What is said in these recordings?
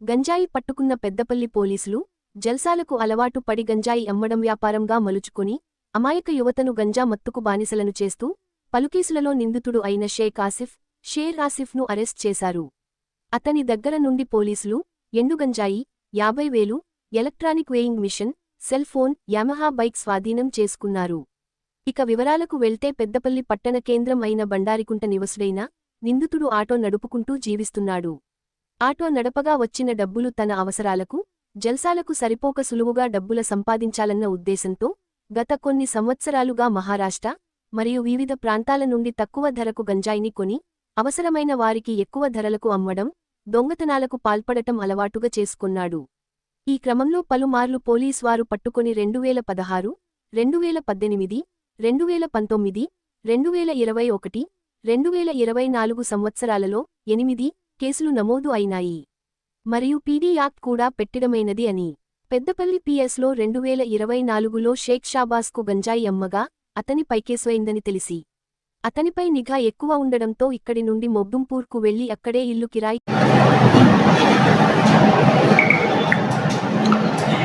గంజాయి పట్టుకున్న పెద్దపల్లి పోలీసులు జల్సాలకు అలవాటు పడి గంజాయి అమ్మడం వ్యాపారంగా మలుచుకుని అమాయక యువతను గంజా మత్తుకు బానిసలను చేస్తూ పలుకేసులలో నిందితుడు అయిన షేక్ ఆసిఫ్ షేర్ ఆసిఫ్ను అరెస్ట్ చేశారు. అతని దగ్గర నుండి పోలీసులు ఎండు గంజాయి యాభై వేలు electronic weighing machine cell phone Yamaha bike స్వాధీనం చేసుకున్నారు. ఇక వివరాలకు వెళ్తే పెద్దపల్లి పట్టణ కేంద్రం అయిన బండారికుంట నివసుడైన నిందితుడు ఆటో నడుపుకుంటూ జీవిస్తున్నాడు. ఆటో నడపగా వచ్చిన డబ్బులు తన అవసరాలకు జల్సాలకు సరిపోక సులువుగా డబ్బుల సంపాదించాలన్న ఉద్దేశంతో గత కొన్ని సంవత్సరాలుగా మహారాష్ట్ర మరియు వివిధ ప్రాంతాల నుండి తక్కువ ధరకు గంజాయిని కొని అవసరమైన వారికి ఎక్కువ ధరలకు అమ్మడం దొంగతనాలకు పాల్పడటం అలవాటుగా చేసుకున్నాడు. ఈ క్రమంలో పలుమార్లు పోలీస్ వారు పట్టుకొని రెండువేల పదహారు రెండువేల పద్దెనిమిది రెండువేల పంతొమ్మిది రెండువేల ఇరవై ఒకటి రెండువేల ఇరవై నాలుగు సంవత్సరాలలో ఎనిమిది కేసులు నమోదు అయినాయి. మరియు పీడీ యాక్ట్ కూడా పెట్టడమైనది అని. పెద్దపల్లి పిఎస్లో రెండువేల ఇరవై నాలుగులో షేక్ షాబాస్కు గంజాయి అమ్మగా అతని పైకేసైందని తెలిసి. అతనిపై నిఘా ఎక్కువ ఉండడంతో ఇక్కడి నుండి మొబ్బుంపూర్కు వెళ్ళి అక్కడే ఇల్లు కిరాయి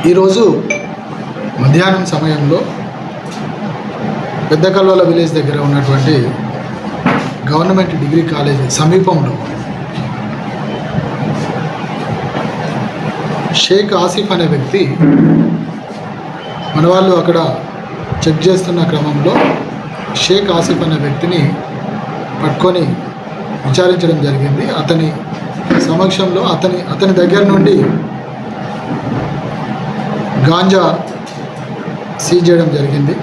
ఈరోజు మధ్యాహ్నం సమయంలో పెద్ద విలేజ్ దగ్గర ఉన్నటువంటి గవర్నమెంట్ డిగ్రీ కాలేజ్ సమీపంలో షేక్ ఆసిఫ్ అనే వ్యక్తి మన వాళ్ళు అక్కడ చెక్ చేస్తున్న క్రమంలో షేక్ ఆసిఫ్ అనే వ్యక్తిని పట్టుకొని విచారించడం జరిగింది. అతని సమక్షంలో అతని అతని దగ్గర నుండి గాంజా సీజ్ చేయడం జరిగింది.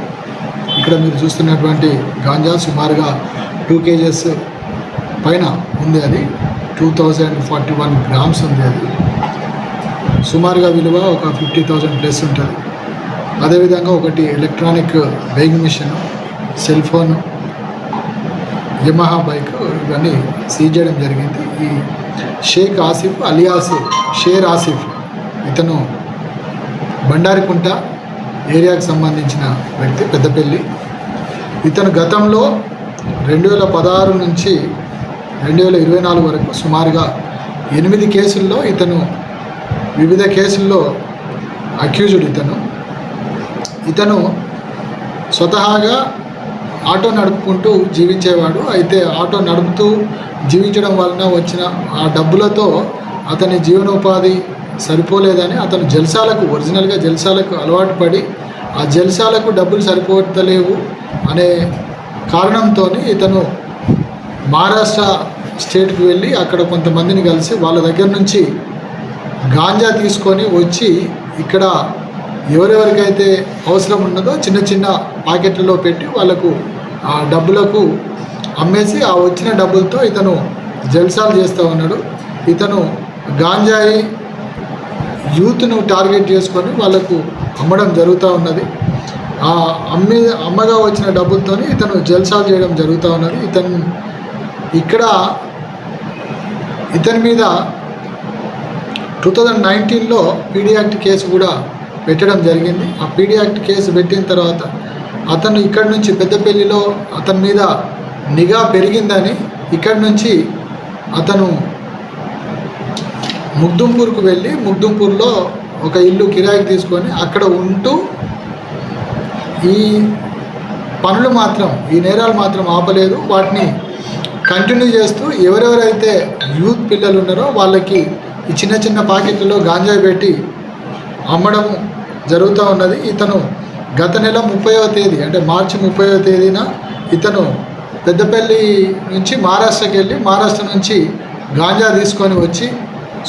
ఇక్కడ మీరు చూస్తున్నటువంటి గాంజా సుమారుగా టూ కేజెస్ పైన ఉంది అది. Two thousand forty one grams ఉంది అది. సుమారుగా విలువ ఒక ఫిఫ్టీ థౌజండ్ ప్లస్ ఉంటుంది. అదేవిధంగా ఒకటి electronic weighing machine cell phone Yamaha bike ఇవన్నీ సీజ్ చేయడం జరిగింది. ఈ షేక్ ఆసిఫ్ అలియాస్ షేర్ ఆసిఫ్ ఇతను బండారికుంట ఏరియాకు సంబంధించిన వ్యక్తి పెద్దపల్లి. ఇతను గతంలో రెండు వేల పదహారు నుంచి రెండు వేల ఇరవై నాలుగు వరకు సుమారుగా ఎనిమిది కేసుల్లో ఇతను వివిధ కేసుల్లో అక్యూజ్డ్ ఇతను. ఇతను స్వతహాగా ఆటో నడుపుకుంటూ జీవించేవాడు. అయితే ఆటో నడుపుతూ జీవించడం వలన వచ్చిన ఆ డబ్బులతో అతని జీవనోపాధి సరిపోలేదని అతను జల్సాలకు ఒరిజినల్గా జల్సాలకు అలవాటు పడి ఆ జల్సాలకు డబ్బులు సరిపోతలేవు అనే కారణంతో ఇతను మహారాష్ట్ర స్టేట్కి వెళ్ళి అక్కడ కొంతమందిని కలిసి వాళ్ళ దగ్గర నుంచి గాంజా తీసుకొని వచ్చి ఇక్కడ ఎవరెవరికైతే అవసరం ఉన్నదో చిన్న చిన్న ప్యాకెట్లలో పెట్టి వాళ్ళకు ఆ డబ్బులకు అమ్మేసి ఆ వచ్చిన డబ్బులతో ఇతను జల్సాలు చేస్తూ ఉన్నాడు. ఇతను గాంజాయి యూత్ను టార్గెట్ చేసుకొని వాళ్ళకు అమ్మడం జరుగుతూ ఉన్నది. ఆ అమ్మి అమ్మగా వచ్చిన డబ్బులతో ఇతను జల్సాలు చేయడం జరుగుతూ ఉన్నది. ఇతను ఇక్కడ ఇతని మీద టూ థౌజండ్ నైన్టీన్లో పీడీ యాక్ట్ కేసు కూడా పెట్టడం జరిగింది. ఆ పీడీ యాక్ట్ కేసు పెట్టిన తర్వాత అతను ఇక్కడి నుంచి పెద్దపల్లిలో అతని మీద నిఘా పెరిగిందని ఇక్కడి నుంచి అతను ముగ్దుంపూర్కు వెళ్ళి ముగ్దుంపూర్లో ఒక ఇల్లు కిరాయికి తీసుకొని అక్కడ ఉంటూ ఈ పనులు మాత్రం ఈ నేరాలు మాత్రం ఆపలేదు. వాటిని కంటిన్యూ చేస్తూ ఎవరెవరైతే యూత్ పిల్లలు ఉన్నారో వాళ్ళకి ఈ చిన్న చిన్న పాకెట్లలో గాంజాయి పెట్టి అమ్మడం జరుగుతూ ఉన్నది. ఇతను గత నెల ముప్పైవ తేదీ అంటే మార్చి ముప్పైవ తేదీన ఇతను పెద్దపల్లి నుంచి మహారాష్ట్రకి వెళ్ళి మహారాష్ట్ర నుంచి గాంజా తీసుకొని వచ్చి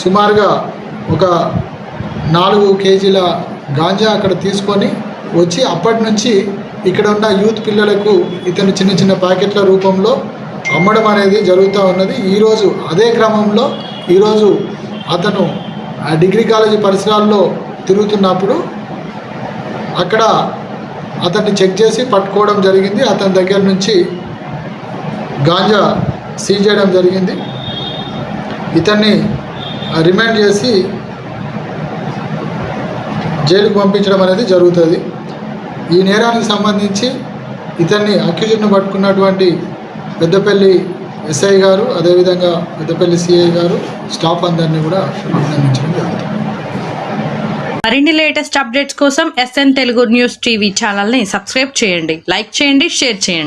సుమారుగా ఒక నాలుగు కేజీల గాంజా అక్కడ తీసుకొని వచ్చి అప్పటి నుంచి ఇక్కడ ఉన్న యూత్ పిల్లలకు ఇతను చిన్న చిన్న ప్యాకెట్ల రూపంలో అమ్మడం అనేది జరుగుతూ ఉన్నది. ఈరోజు అదే క్రమంలో ఈరోజు అతను ఆ డిగ్రీ కాలేజీ పరిసరాల్లో తిరుగుతున్నప్పుడు అక్కడ అతన్ని చెక్ చేసి పట్టుకోవడం జరిగింది. అతని దగ్గర నుంచి గాంజా సీజ్ చేయడం జరిగింది. ఇతన్ని రిమాండ్ చేసి జైలుకు పంపించడం అనేది జరుగుతుంది. ఈ నేరానికి సంబంధించి ఇతన్ని అక్యూజ్డ్ను పట్టుకున్నటువంటి పెద్దపల్లి ఎస్ఐ గారు అదేవిధంగా పెద్దపల్లి సిఐ గారు స్టాఫ్ అందరినీ కూడా అభినందించడం జరుగుతుంది. మరిన్ని లేటెస్ట్ అప్డేట్స్ కోసం ఎస్ఎన్ తెలుగు న్యూస్ టీవీ ఛానల్ని సబ్స్క్రైబ్ చేయండి లైక్ చేయండి షేర్ చేయండి.